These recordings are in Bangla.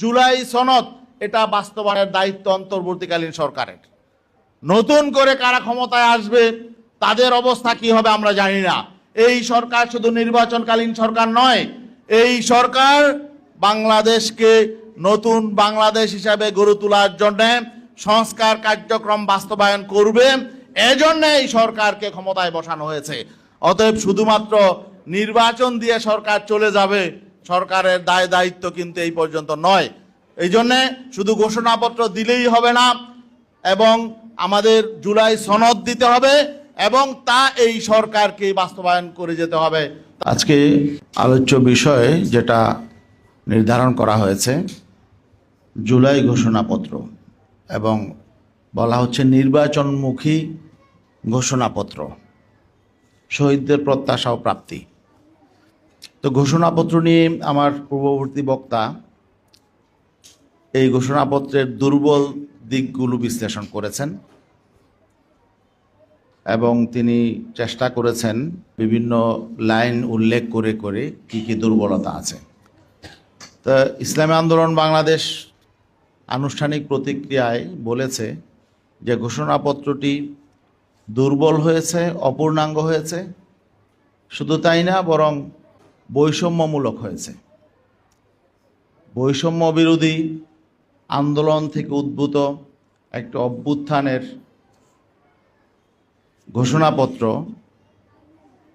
জুলাই সনদ, এটা বাস্তবায়নের দায়িত্ব অন্তর্বর্তীকালীন সরকারের। নতুন করে কারা ক্ষমতায় আসবে, তাদের অবস্থা কি হবে আমরা জানি না। এই সরকার শুধু নির্বাচনকালীন সরকার নয়, এই সরকার বাংলাদেশকে নতুন বাংলাদেশ হিসাবে গড়ে তোলার জন্যে সংস্কার কার্যক্রম বাস্তবায়ন করবে, এজন্য এই সরকারকে ক্ষমতায় বসানো হয়েছে। অতএব শুধুমাত্র নির্বাচন দিয়ে সরকার চলে যাবে সরকারের দায় দায়িত্ব কিন্তু এই পর্যন্ত নয়। এই জন্যে শুধু ঘোষণাপত্র দিলেই হবে না, এবং আমাদের জুলাই সনদ দিতে হবে, এবং তা এই সরকারকে বাস্তবায়ন করে যেতে হবে। আজকে আলোচ্য বিষয়ে যেটা নির্ধারণ করা হয়েছে, জুলাই ঘোষণাপত্র, এবং বলা হচ্ছে নির্বাচনমুখী ঘোষণাপত্র, শহীদদের প্রত্যাশা প্রাপ্তি। তো ঘোষণাপত্র নিয়ে আমার পূর্ববর্তী বক্তা এই ঘোষণাপত্রের দুর্বল দিকগুলো বিশ্লেষণ করেছেন এবং তিনি চেষ্টা করেছেন বিভিন্ন লাইন উল্লেখ করে করে কি কি দুর্বলতা আছে। তা ইসলামী আন্দোলন বাংলাদেশ আনুষ্ঠানিক প্রতিক্রিয়ায় বলেছে যে ঘোষণাপত্রটি দুর্বল হয়েছে, অপূর্ণাঙ্গ হয়েছে। শুধু তাই না, বরং বৈষম্যমূলক হয়েছে। বৈষম্য বিরোধী আন্দোলন থেকে উদ্ভূত একটা অভ্যুত্থানের ঘোষণাপত্র,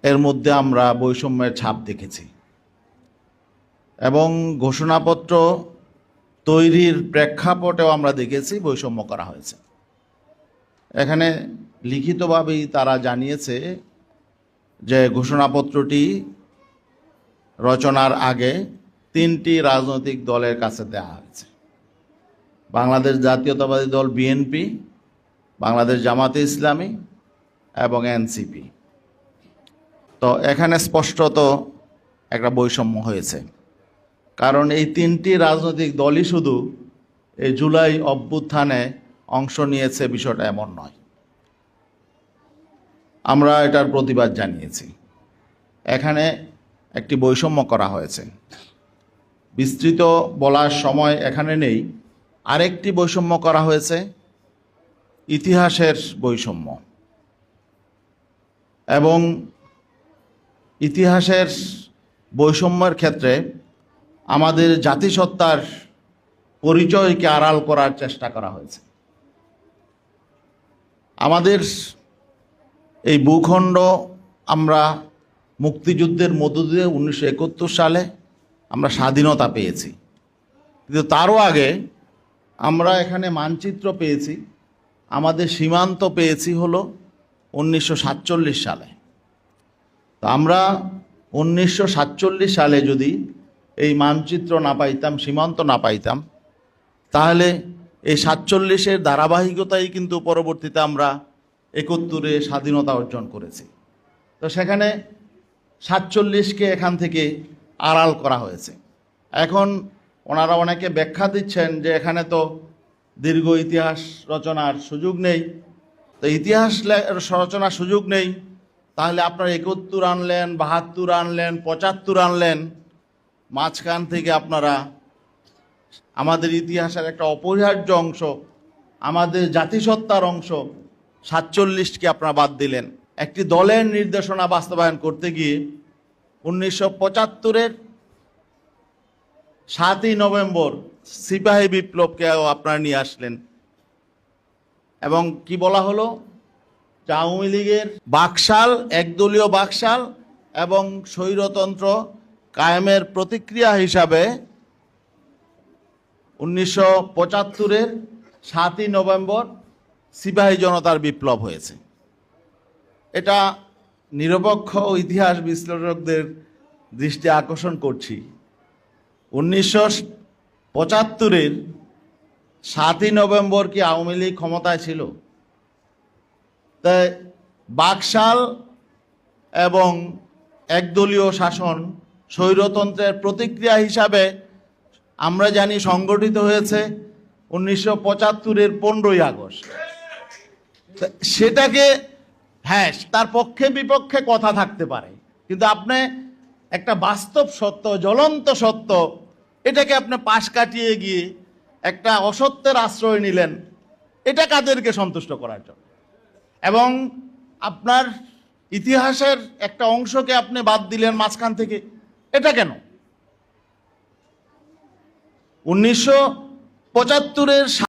এর মধ্যে আমরা বৈষম্যের ছাপ দেখেছি। এবং ঘোষণাপত্র তৈরির প্রেক্ষাপটেও আমরা দেখেছি বৈষম্য করা হয়েছে। এখানে লিখিতভাবেই তারা জানিয়েছে যে ঘোষণাপত্রটি রচনার আগে তিনটি রাজনৈতিক দলের কাছে দেওয়া হয়েছে। বাংলাদেশ জাতীয়তাবাদী দল বিএনপি, বাংলাদেশ জামাতে ইসলামী এবং এনসিপি। তো এখানে স্পষ্টত একটা বৈষম্য হয়েছে। কারণ এই তিনটি রাজনৈতিক দলই শুধু এই জুলাই অভ্যুত্থানে অংশ নিয়েছে, বিষয়টা এমন নয়। আমরা এটার প্রতিবাদ জানিয়েছি। এখানে একটি বৈষম্য করা হয়েছে। বিস্তৃত বলার সময় এখানে নেই। আরেকটি বৈষম্য করা হয়েছে, ইতিহাসের বৈষম্য। এবং ইতিহাসের বৈষম্যের ক্ষেত্রে আমাদের জাতিসত্তার পরিচয়কে আড়াল করার চেষ্টা করা হয়েছে। আমাদের এই ভূখণ্ড আমরা মুক্তিযুদ্ধের মধ্য দিয়ে উনিশশো একাত্তর সালে আমরা স্বাধীনতা পেয়েছি। কিন্তু তারও আগে আমরা এখানে মানচিত্র পেয়েছি। আমাদের সীমান্ত পেয়েছি হলো উনিশশো সাতচল্লিশ সালে। তো আমরা উনিশশো সাতচল্লিশ সালে যদি এই মানচিত্র না পাইতাম, সীমান্ত না পাইতাম, তাহলে এই সাতচল্লিশের ধারাবাহিকতাই কিন্তু পরবর্তীতে আমরা একত্তরে স্বাধীনতা অর্জন করেছি। তো সেখানে সাতচল্লিশকে এখান থেকে আড়াল করা হয়েছে। এখন ওনারা অনেকে ব্যাখ্যা দিচ্ছেন যে এখানে তো দীর্ঘ ইতিহাস রচনার সুযোগ নেই। তো ইতিহাস রচনার সুযোগ নেই। তাহলে আপনারা একাত্তর আনলেন, বাহাত্তর আনলেন, পঁচাত্তর আনলেন, মাঝখান থেকে আপনারা আমাদের ইতিহাসের একটা অপরিহার্য অংশ, আমাদের জাতিসত্তার অংশ সাতচল্লিশকে আপনারা বাদ দিলেন। একটি দলের নির্দেশনা বাস্তবায়ন করতে গিয়ে উনিশশো পঁচাত্তরের সাতই নভেম্বর সিপাহী বিপ্লবকেও আপনারা নিয়ে আসলেন। এবং কি বলা হলো? যে আওয়ামী লীগের বাকশাল, একদলীয় বাকশাল এবং স্বৈরতন্ত্র কায়েমের প্রতিক্রিয়া হিসাবে উনিশশো পঁচাত্তরের সাতই নভেম্বর সিপাহী জনতার বিপ্লব হয়েছে। এটা নিরপেক্ষ ইতিহাস বিশ্লেষকদের দৃষ্টি আকর্ষণ করছি। উনিশশো পঁচাত্তরের সাতই নভেম্বর কি আওয়ামী লীগ ক্ষমতায় ছিল? তাই বাকশাল এবং একদলীয় শাসন স্বৈরতন্ত্রের প্রতিক্রিয়া হিসাবে আমরা জানি সংগঠিত হয়েছে উনিশশো পঁচাত্তরের পনেরোই আগস্ট। সেটাকে হ্যাঁ তার পক্ষে বিপক্ষে কথা থাকতে পারে। কিন্তু আপনি একটা বাস্তব সত্য, জ্বলন্ত সত্য, এটাকে আপনি পাশ কাটিয়ে গিয়ে একটা অসত্যের আশ্রয় নিলেন, এটা কাদেরকে সন্তুষ্ট করার জন্য? এবং আপনার ইতিহাসের একটা অংশকে আপনি বাদ দিলেন মাঝখান থেকে, এটা কেন? উনিশশো পঁচাত্তরের